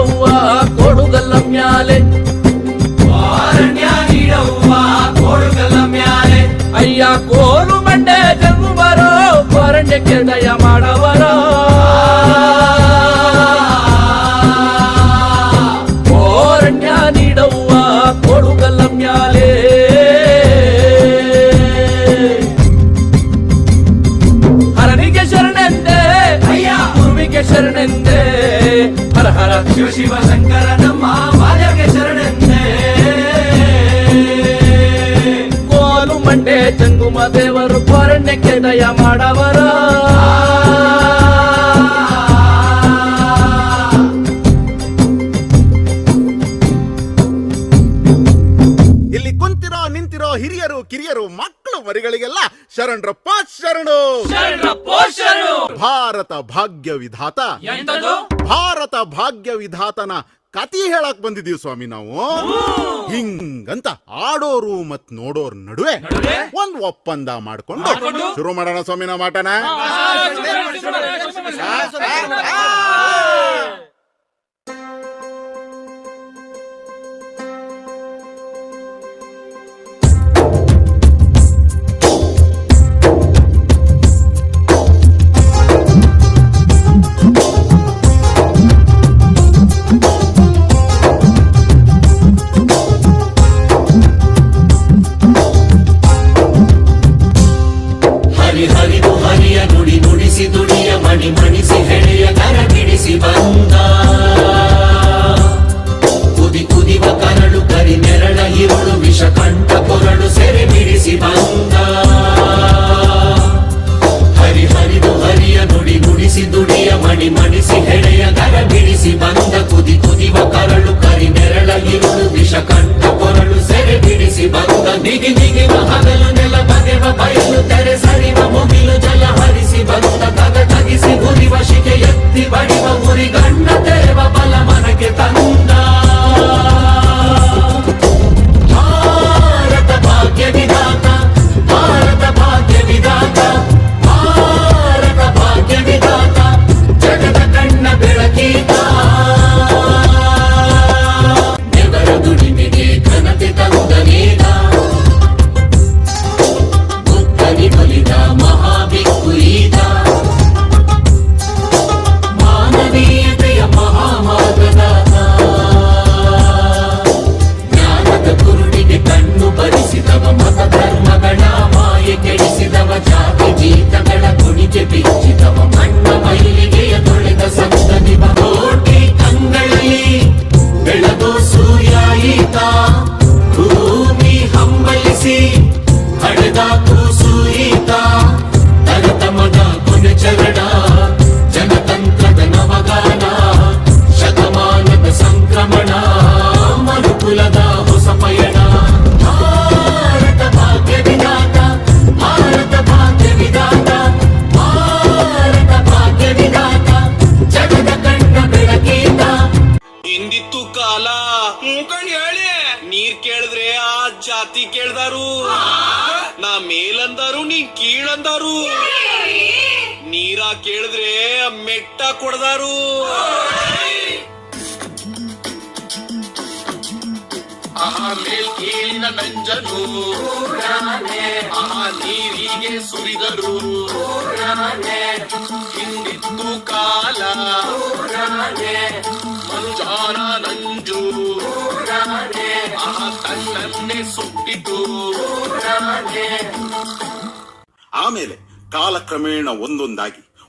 నీడవ్వ కోడుగల్ల మ్యాలే. అయ్యా కో ಸತ್ಯಕ್ಕೆ ದಯ ಮಾಡವರ. ಇಲ್ಲಿ ಕುಂತಿರೋ ನಿಂತಿರೋ ಹಿರಿಯರು ಕಿರಿಯರು ಮಕ್ಕಳು ಮರಿಗಳಿಗೆಲ್ಲ ಶರಣರಪ್ಪ ಶರಣು. ಭಾರತ ಭಾಗ್ಯ ವಿಧಾತ. ಭಾರತ ಭಾಗ್ಯ ವಿಧಾತನ ಕತಿ ಹೇಳಕ್ ಬಂದಿದೀವಿ ಸ್ವಾಮಿ ನಾವು ಹಿಂಗಂತ ಆಡೋರು ಮತ್ ನೋಡೋರ್ ನಡುವೆ ಒಂದ್ ಒಪ್ಪಂದ ಮಾಡ್ಕೊಂಡು ಶುರು ಮಾಡೋಣ ಸ್ವಾಮಿ ನಾವು dippy. ಮೆಟ್ಟ ಅಮ್ಮೆಟಾ ಕೊಡದಾರು ಆಮೇಲೆ ಇನ್ನ ನಂಜನೂ ಓರನೇ ಆನೀವಿಗೆ ಸುರಿದರೂ. ಓರನೇ ಯುನಿತ್ತು ಕಾಲಾ. ಓರನೇ ಮನಜಾನನಂಜೂ ಓರನೇ ಆ ಕಷ್ಟನೆ ಸೊಟ್ಟಿದು ಆಮೇಲೆ ಕಾಲಕ್ರಮೇಣ ಒಂದೊಂದಾಗಿ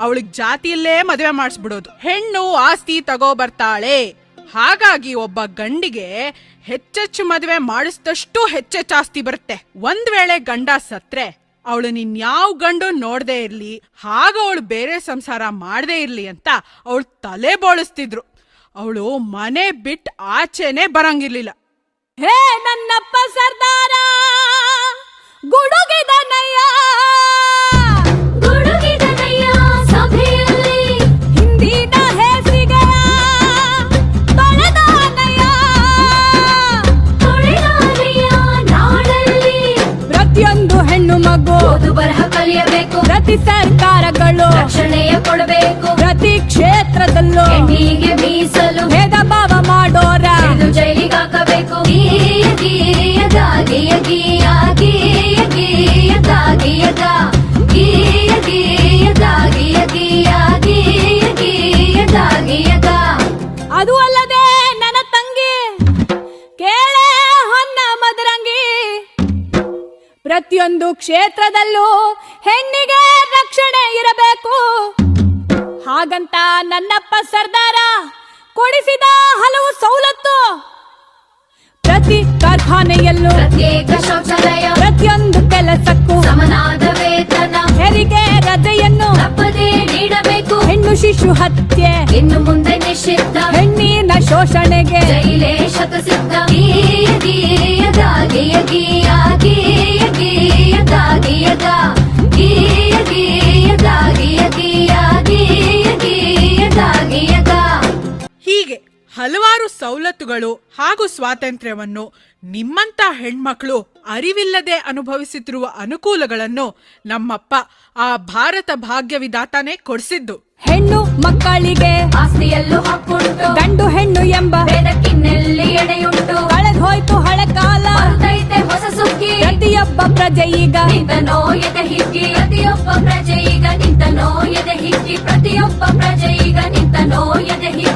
ಅವಳಿಗೆ ಜಾತಿಯಲ್ಲೇ ಮದುವೆ ಮಾಡಿಸ್ಬಿಡೋದು. ಹೆಣ್ಣು ಆಸ್ತಿ ತಗೋ ಬರ್ತಾಳೆ. ಹಾಗಾಗಿ ಒಬ್ಬ ಗಂಡಿಗೆ ಹೆಚ್ಚೆಚ್ಚು ಮದುವೆ ಮಾಡಿಸಿದಷ್ಟು ಹೆಚ್ಚೆಚ್ಚು ಆಸ್ತಿ ಬರುತ್ತೆ. ಒಂದ್ ವೇಳೆ ಗಂಡ ಸತ್ರೆ, ಅವಳು ಯಾವ ಗಂಡು ನೋಡದೇ ಇರ್ಲಿ, ಹಾಗ ಅವಳು ಬೇರೆ ಸಂಸಾರ ಮಾಡದೇ ಇರ್ಲಿ ಅಂತ ಅವಳು ತಲೆ ಬೋಳಿಸ್ತಿದ್ರು. ಅವಳು ಮನೆ ಬಿಟ್ಟು ಆಚೆನೆ ಬರಂಗಿರ್ಲಿಲ್ಲ. ಹೇ ನನ್ನಪ್ಪ ಸರ್ದಾರ, ಗುಡುಗಿದನಯ್ಯ ಪ್ರತಿ ಸರ್ಕಾರಗಳು ರಕ್ಷಣೆಯ ಕೊಡಬೇಕು. ಪ್ರತಿ ಕ್ಷೇತ್ರದಲ್ಲೂ ಹೆಣ್ಣಿಗೆ ಮೀಸಲು ಭೇದ ಭಾವ ಮಾಡೋರ ಜೈಲಿಗೆ ಹಾಕಬೇಕು. ಗೀಯ ಗೀಯದ ಗೀಯ ಗೀಯ ಗೀಯ ಗೀಯದ ಗೀಯದ. ಗೀಯ ಗೀಯದ ಗೀಯ ಗೀಯ ಗೀಯ ಗೀಯದ ಗೀಯದ. ಅದು ಅಲ್ಲದೆ ಪ್ರತಿಯೊಂದು ಕ್ಷೇತ್ರದಲ್ಲೂ ಹೆಣ್ಣಿಗೆ ರಕ್ಷಣೆ ಇರಬೇಕು. ಹಾಗಂತ ನನ್ನಪ್ಪ ಸರ್ದಾರ ಕೊಡಿಸಿದ ಹಲವು ಸವಲತ್ತು. ಪ್ರತಿ ಕಾರ್ಖಾನೆಯಲ್ಲೂ ಪ್ರತ್ಯೇಕ ಶೌಚಾಲಯ ಪ್ರತಿಯೊಂದು ಕೆಲಸಕ್ಕೂ ಸಮನಾದ ವೇತನ ಹೆರಿಗೆ ರಜೆಯನ್ನು ತಪ್ಪದೇ ನೀಡಬೇಕು. ಹೆಣ್ಣು ಶಿಶು ಹತ್ಯೆ ಇನ್ನು ಮುಂದೆ ನಿಷಿದ್ಧ ಹೆಣ್ಣಿನ ಶೋಷಣೆಗೆ ಜೈಲೇ ಶತಸಿದ್ಧ. ಗೀಯ ಗೀಯ ಗೀಯ दागियकी ಹಲವಾರು ಸವಲತ್ತುಗಳು ಹಾಗೂ ಸ್ವಾತಂತ್ರ್ಯವನ್ನು ನಿಮ್ಮಂತ ಹೆಣ್ಮಕ್ಳು ಅರಿವಿಲ್ಲದೆ ಅನುಭವಿಸುತ್ತಿರುವ ಅನುಕೂಲಗಳನ್ನು ನಮ್ಮಪ್ಪ ಆ ಭಾರತ ಭಾಗ್ಯವಿದಾತಾನೇ ಕೊಡಿಸಿದ್ದು. ಹೆಣ್ಣು ಮಕ್ಕಳಿಗೆ ಆಸ್ತಿಯಲ್ಲೂ ಹಕ್ಕುಂಟು. ಗಂಡು ಹೆಣ್ಣು ಎಂಬ ಭೇದಕ್ಕಿನ್ನೆಲ್ಲಿ ಎಡೆಯುಂಟು. ಕಳೆದ್ ಹೋಯ್ತು ಹಳೆ ಕಾಲ. ಹೊಸ ಸುಗ್ಗಿ ಪ್ರತಿಯೊಬ್ಬ ಪ್ರಜೆ ಈಗ ನಿಂತನೋ ಎದೆ ಹಿಗ್ಗಿ. ಪ್ರತಿಯೊಬ್ಬ ಪ್ರಜೆ ಈಗ ನಿಂತ ಎದೆ ಹಿಗ್ಗಿ. ಪ್ರತಿಯೊಬ್ಬ ಪ್ರಜೆ ಈಗ ನಿಂತನೋ ಎದೆ ಹಿಗ್ಗಿ.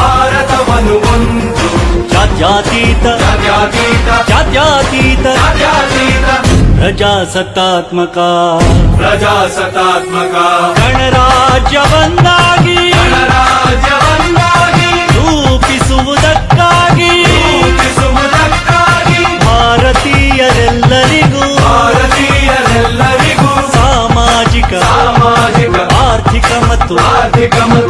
ಭಾರತವನ್ನು ಒಂದು. ಜಾತ್ಯತೀತ ಜಾತ್ಯತೀತ ಜಾತ್ಯತೀತ ಜಾತ್ಯಾತೀತ. ಪ್ರಜಾಸತ್ತಾತ್ಮಕ. ಪ್ರಜಾಸತ್ತಾತ್ಮಕ. ಗಣರಾಜ್ಯವನ್ನಾಗಿ ಗಣರಾಜ್ಯವನ್ನಾಗಿ ರೂಪಿಸುವುದಕ್ಕಾಗಿ ರೂಪಿಸುವುದಕ್ಕಾಗಿ ಭಾರತೀಯರೆಲ್ಲರಿಗೂ ಭಾರತೀಯರೆಲ್ಲರಿಗೂ ಸಾಮಾಜಿಕ ಸಾಮಾಜಿಕ ಆರ್ಥಿಕ ಮತ್ತು ಆರ್ಥಿಕ ಮತ್ತು